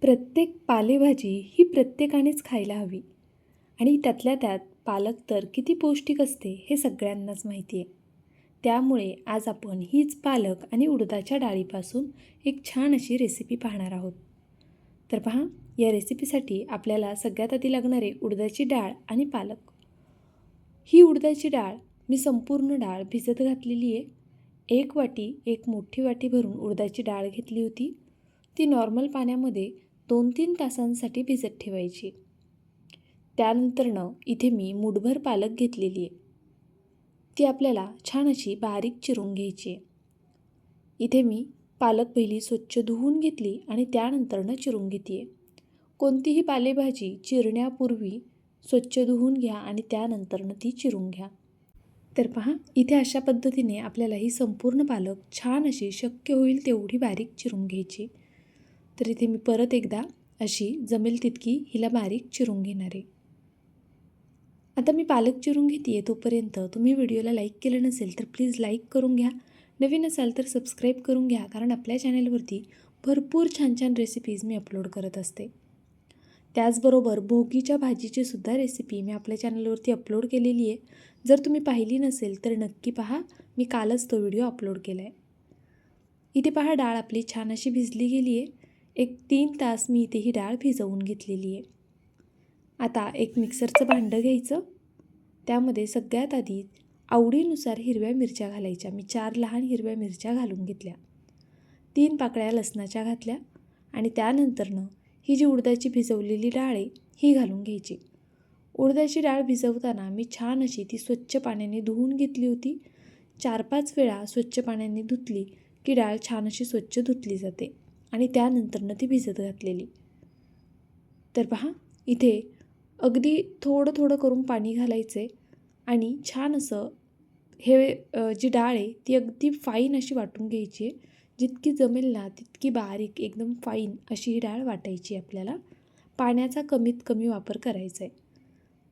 प्रत्येक पालेभाजी ही प्रत्येकानेच खायला हवी. आणि त्यातल्या त्यात पालक तर किती पौष्टिक असते हे सगळ्यांनाच माहिती आहे. त्यामुळे आज आपण हीच पालक आणि उडदाच्या डाळीपासून एक छान अशी रेसिपी पाहणार आहोत. तर पहा या रेसिपीसाठी आपल्याला सगळ्यात आधी लागणारे उडदाची डाळ आणि पालक. ही उडदाची डाळ मी संपूर्ण डाळ भिजत घातलेली आहे. एक वाटी एक मोठी वाटी भरून उडदाची डाळ घेतली होती. ती नॉर्मल पाण्यामध्ये दोन तीन तासांसाठी भिजत ठेवायची. त्यानंतरनं इथे मी मुठभर पालक घेतलेली आहे. ती आपल्याला छान अशी बारीक चिरून घ्यायची आहे. इथे मी पालक पहिली स्वच्छ धुवून घेतली आणि त्यानंतरनं चिरून घेते आहे कोणतीही पालेभाजी चिरण्यापूर्वी स्वच्छ धुवून घ्या आणि त्यानंतरनं ती चिरून घ्या. तर पहा इथे अशा पद्धतीने आपल्याला ही संपूर्ण पालक छान अशी शक्य होईल तेवढी बारीक चिरून घ्यायची. तर इथे मी परत एकदा अशी जमेल तितकी हिला बारीक चिरून घेणार आहे. आता मी पालक चिरून घेते आहे तोपर्यंत तुम्ही व्हिडिओला लाईक केलं नसेल तर प्लीज लाईक करून घ्या. नवीन असाल तर सबस्क्राईब करून घ्या कारण आपल्या चॅनलवरती भरपूर छान छान रेसिपीज मी अपलोड करत असते. त्याचबरोबर भोगीच्या भाजीची सुद्धा रेसिपी मी आपल्या चॅनलवरती अपलोड केलेली आहे. जर तुम्ही पाहिली नसेल तर नक्की पहा मी कालच तो व्हिडिओ अपलोड केला आहे इथे पहा डाळ आपली छान अशी भिजली गेली आहे एक तीन तास मी इथे ही डाळ भिजवून घेतलेली आहे. आता एक मिक्सरचं भांडं घ्यायचं. त्यामध्ये सगळ्यात आधी आवडीनुसार हिरव्या मिरच्या घालायच्या. मी चार लहान हिरव्या मिरच्या घालून घेतल्या. तीन पाकळ्या लसणाच्या घातल्या आणि त्यानंतरनं ही जी उडदाची भिजवलेली डाळ आहे ही घालून घ्यायची. उडदाची डाळ भिजवताना मी छान अशी ती स्वच्छ पाण्याने धुवून घेतली होती. चार पाच वेळा स्वच्छ पाण्याने धुतली की डाळ छान अशी स्वच्छ धुतली जाते. आणि त्यानंतरनं ती भिजत घातलेली. तर पहा इथे अगदी थोडं थोडं करून पाणी घालायचे आणि छान असं हे जी डाळ आहे ती अगदी फाईन अशी वाटून घ्यायची आहे. जितकी जमेल ना तितकी बारीक एकदम फाईन अशी ही डाळ वाटायची आपल्याला. पाण्याचा कमीत कमी वापर करायचा आहे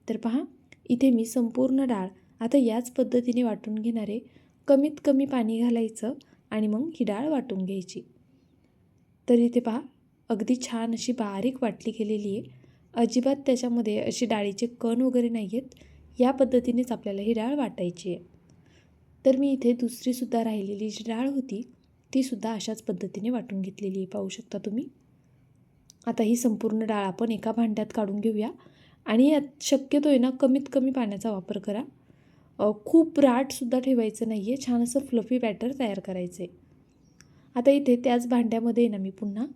तर पहा इथे मी संपूर्ण डाळ आता याच पद्धतीने वाटून घेणारे. कमीत कमी पाणी घालायचं आणि मग ही डाळ वाटून घ्यायची. तर इथे पहा अगदी छान अशी बारीक वाटली गेलेली आहे. अजिबात त्याच्यामध्ये अशी डाळीचे कण वगैरे नाही आहेत या पद्धतीनेच आपल्याला ही डाळ वाटायची आहे. तर मी इथे दुसरीसुद्धा राहिलेली जी डाळ होती तीसुद्धा अशाच पद्धतीने वाटून घेतलेली आहे. पाहू शकता तुम्ही. आता ही संपूर्ण डाळ आपण एका भांड्यात काढून घेऊया. आणि यात शक्यतो आहे ना कमीत कमी पाण्याचा वापर करा. खूप राटसुद्धा ठेवायचं नाही आहे छान असं फ्लफी बॅटर तयार करायचं आहे आता इथे त्याच भांड्यामध्ये ना मी पुन्हा.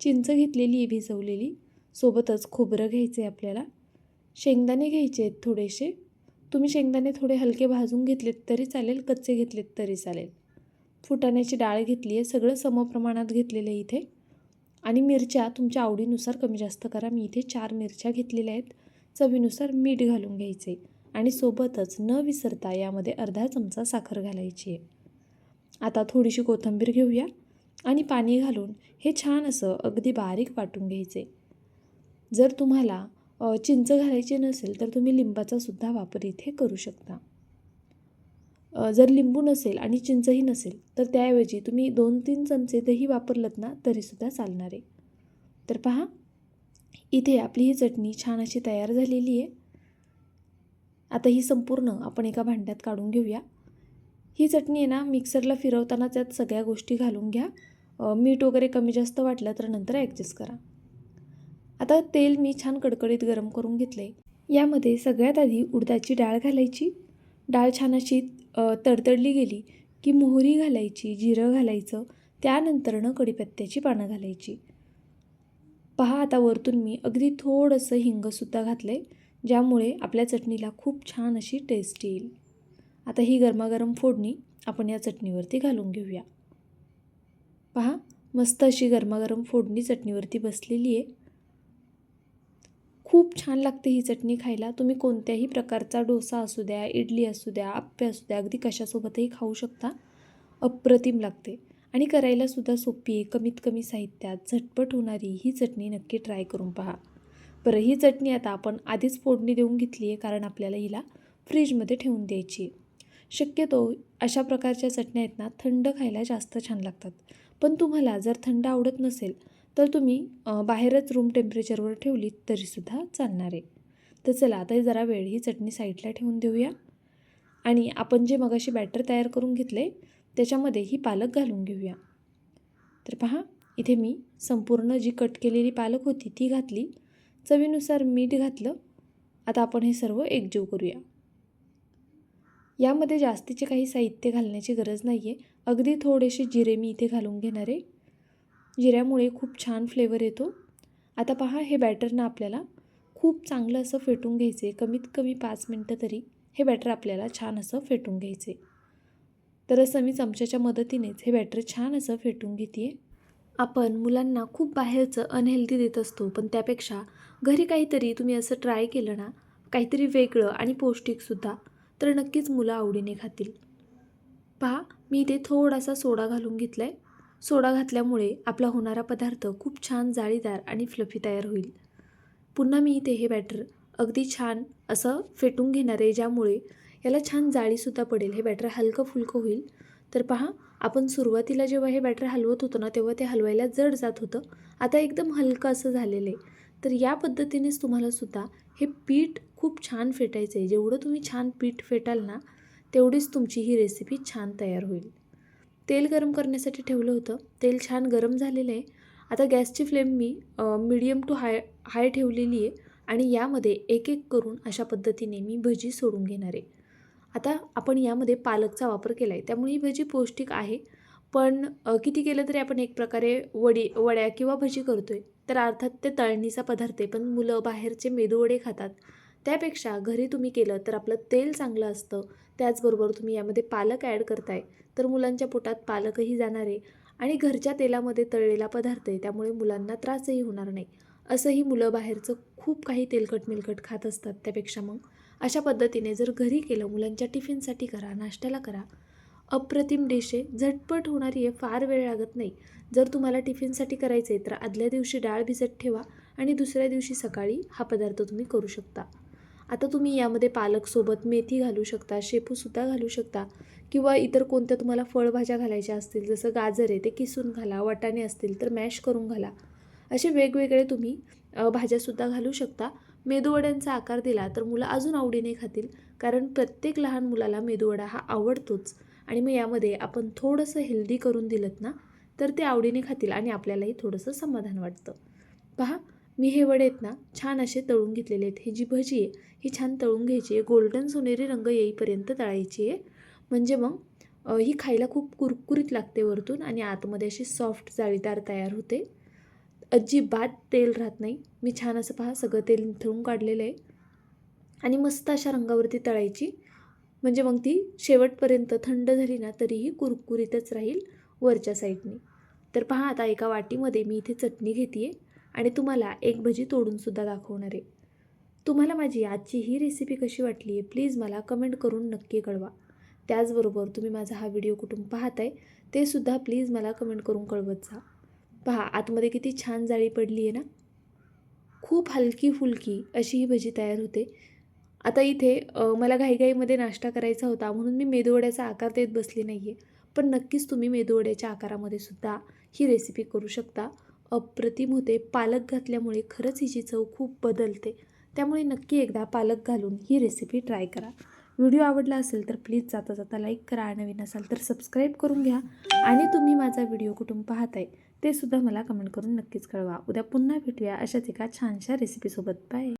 चिंच घेतलेली आहे भिजवलेली. सोबतच खोबरं घ्यायचं आहे आपल्याला. शेंगदाणे घ्यायचे आहेत थोडेसे. तुम्ही शेंगदाणे थोडे हलके भाजून घेतलेत तरी चालेल कच्चे घेतलेत तरी चालेल. फुटाण्याची डाळ घेतली आहे सगळं समप्रमाणात घेतलेलं आहे इथे. आणि मिरच्या तुमच्या आवडीनुसार कमी जास्त करा. मी इथे चार मिरच्या घेतलेल्या आहेत. चवीनुसार मीठ घालून घ्यायचे आणि सोबतच न विसरता यामध्ये अर्धा चमचा साखर घालायची आहे. आता थोडीशी कोथिंबीर घेऊया. आणि पाणी घालून हे छान असं अगदी बारीक वाटून घ्यायचे. जर तुम्हाला चिंच घालायची नसेल तर तुम्ही लिंबाचा सुद्धा वापर इथे करू शकता. जर लिंबू नसेल आणि चिंचही नसेल तर त्याऐवजी तुम्ही दोन तीन चमचे दही वापरलत ना तरीसुद्धा चालणार. आहे तर पहा इथे आपली ही चटणी छान अशी तयार झालेली आहे. आता ही संपूर्ण आपण एका भांड्यात काढून घेऊया. ही चटणी आहे ना मिक्सरला फिरवताना त्यात सगळ्या गोष्टी घालून घ्या. मीठ वगैरे कमी जास्त वाटलं तर नंतर ॲडजस्ट करा. आता तेल मी छान कडकडीत गरम करून घेतले यामध्ये सगळ्यात आधी उडदाची डाळ घालायची. डाळ छान अशी तडतडली गेली की मोहरी घालायची जिरं घालायचं. त्यानंतरनं कढीपत्त्याची पानं घालायची. पहा आता वरतून मी अगदी थोडंसं हिंगसुद्धा घातलं आहे ज्यामुळे आपल्या चटणीला खूप छान अशी टेस्ट येईल. आता ही गरमागरम फोडणी आपण या चटणीवरती घालून घेऊया. पहा मस्त अशी गरमागरम फोडणी चटणीवरती बसलेली आहे. खूप छान लागते ही चटणी खायला. तुम्ही कोणत्याही प्रकारचा डोसा असू द्या इडली असू द्या आप्पे असू द्या अगदी कशासोबतही खाऊ शकता. अप्रतिम लागते. आणि करायलासुद्धा सोपी आहे. कमीत कमी साहित्यात झटपट होणारी ही चटणी नक्की ट्राय करून पहा. बरं ही चटणी आता आपण आधीच फोडणी देऊन घेतली आहे कारण आपल्याला हिला फ्रीजमध्ये ठेवून द्यायची आहे. शक्यतो अशा प्रकारच्या चटण्या आहेत ना थंड खायला जास्त छान लागतात. पण तुम्हाला जर थंड आवडत नसेल तर तुम्ही बाहेरच रूम टेम्परेचरवर ठेवली तरीसुद्धा चालणार आहे. तर चला आता जरा वेळ ही चटणी साईडला ठेवून देऊया. आणि आपण जे मगाशी बॅटर तयार करून घेतले त्याच्यामध्ये ही पालक घालून घेऊया. तर पहा इथे मी संपूर्ण जी कट केलेली पालक होती ती घातली. चवीनुसार मीठ घातलं. आता आपण हे सर्व एकजीव करूया. यामध्ये जास्तीचे काही साहित्य घालण्याची गरज नाही आहे अगदी थोडेसे जिरे मी इथे घालून घेणार आहे. जिऱ्यामुळे खूप छान फ्लेवर येतो. आता पहा हे बॅटरनं आपल्याला खूप चांगलं असं फेटून घ्यायचे कमीत कमी पाच मिनटं तरी हे बॅटर आपल्याला छान असं फेटून घ्यायचे तर असं मी चमच्याच्या मदतीनेच हे बॅटर छान असं फेटून घेते आपण मुलांना खूप बाहेरचं अनहेल्दी देत असतो पण त्यापेक्षा घरी काहीतरी तुम्ही असं ट्राय केलं ना काहीतरी वेगळं आणि पौष्टिकसुद्धा तर नक्कीच मुलं आवडीने खातील. पहा मी इथे थोडासा सोडा घालून घेतला आहे सोडा घातल्यामुळे आपला होणारा पदार्थ खूप छान जाळीदार आणि फ्लफी तयार होईल. पुन्हा मी इथे हे बॅटर अगदी छान असं फेटून घेणार आहे ज्यामुळे याला छान जाळीसुद्धा पडेल. हे बॅटर हलकं फुलकं होईल. तर पहा आपण सुरुवातीला जेव्हा हे बॅटर हलवत होतो ना तेव्हा ते हलवायला जड जात होतं. आता एकदम हलकं असं झालेलं आहे. तर या पद्धतीनेच तुम्हाला सुद्धा हे पीठ खूप छान फेटायचं आहे. जेवढं तुम्ही छान पीठ फेटाल ना तेवढीच तुमची ही रेसिपी छान तयार होईल. तेल गरम करण्यासाठी ठेवलं होतं. तेल छान गरम झालेलं आहे. आता गॅसची फ्लेम मी मिडियम टू हाय हाय ठेवलेली आहे आणि यामध्ये एक एक करून अशा पद्धतीने मी भजी सोडून घेणार आहे. आता आपण यामध्ये पालकचा वापर केला आहे त्यामुळे ही भजी पौष्टिक आहे. पण किती केलं तरी आपण एक प्रकारे वडी वड्या किंवा भजी करतो आहे तर अर्थात ते तळणीचा पदार्थ आहे. पण मुलं बाहेरचे मेदूवडे खातात. त्यापेक्षा घरी तुम्ही केलं तर आपलं तेल चांगलं असतं. त्याचबरोबर तुम्ही यामध्ये पालक ॲड करताय. तर मुलांच्या पोटात पालकही जाणार आहे आणि घरच्या तेलामध्ये तळलेला पदार्थ आहे. त्यामुळे मुलांना त्रासही होणार नाही. असंही मुलं बाहेरचं खूप काही तेलकट मिलकट खात असतात त्यापेक्षा मग. अशा पद्धतीने जर घरी केलं मुलांच्या टिफिनसाठी करा नाश्त्याला करा. अप्रतिम डिश आहे झटपट होणारी आहे फार वेळ लागत नाही. जर तुम्हाला टिफिनसाठी करायचं आहे तर आदल्या दिवशी डाळ भिजत ठेवा आणि दुसऱ्या दिवशी सकाळी हा पदार्थ तुम्ही करू शकता. आता तुम्ही यामध्ये पालकसोबत मेथी घालू शकता शेपूसुद्धा घालू शकता किंवा इतर कोणत्या तुम्हाला फळभाज्या घालायच्या असतील जसं गाजर आहे ते किसून घाला वाटाणे असतील तर मॅश करून घाला. असे वेगवेगळे तुम्ही भाज्यासुद्धा घालू शकता. मेदूवड्यांचा आकार दिला तर मुलं अजून आवडीने खातील कारण प्रत्येक लहान मुलाला मेदूवडा हा आवडतोच आणि मग यामध्ये आपण थोडंसं हेल्दी करून दिलं ना तर ते आवडीने खातील आणि आपल्यालाही थोडंसं समाधान वाटतं. पहा मी हे वडे आहेत ना छान असे तळून घेतलेले आहेत. ही जी भजी आहे ही छान तळून घ्यायची आहे. गोल्डन सोनेरी रंग येईपर्यंत तळायची आहे. म्हणजे मग ही खायला खूप कुरकुरीत लागते वरतून आणि आतमध्ये अशी सॉफ्ट जाळीदार तयार होते. अजिबात तेल राहत नाही. मी छान असं पहा सगळं तेल निथळून काढलेलं आहे. आणि मस्त अशा रंगावरती तळायची. म्हणजे मग ती शेवटपर्यंत थंड झाली ना तरीही कुरकुरीतच राहील वरच्या साईडने तर पहा आता एका वाटीमध्ये मी इथे चटणी घेते आहे आणि तुम्हाला एक भजी तोडूनसुद्धा दाखवणार आहे. तुम्हाला माझी आजची ही रेसिपी कशी वाटली आहे प्लीज मला कमेंट करून नक्की कळवा. त्याचबरोबर तुम्ही माझा हा व्हिडिओ कुठून पाहताय ते सुद्धा प्लीज मला कमेंट करून कळवत जा. पहा आतमध्ये किती छान जाळी पडली आहे ना? खूप हलकी फुलकी अशी ही भजी तयार होते. आता इथे मला घाईघाईमध्ये नाश्ता करायचा होता म्हणून मी मेदूवड्याचा आकार देत बसली नाही आहे पण नक्कीच तुम्ही मेदूवड्याच्या आकारामध्ये सुद्धा ही रेसिपी करू शकता. अप्रतिम होते. पालक घातल्यामुळे खरंच हिची चव खूप बदलते. त्यामुळे नक्की एकदा पालक घालून ही रेसिपी ट्राय करा. व्हिडिओ आवडला असेल तर प्लीज जाता जाता लाईक करा नवीन असाल तर सबस्क्राईब करून घ्या. आणि तुम्ही माझा व्हिडिओ कुठून पाहताय ते सुद्धा मला कमेंट करून नक्कीच कळवा. उद्या पुन्हा भेटूया अशाच एका छानशा रेसिपीसोबत बाय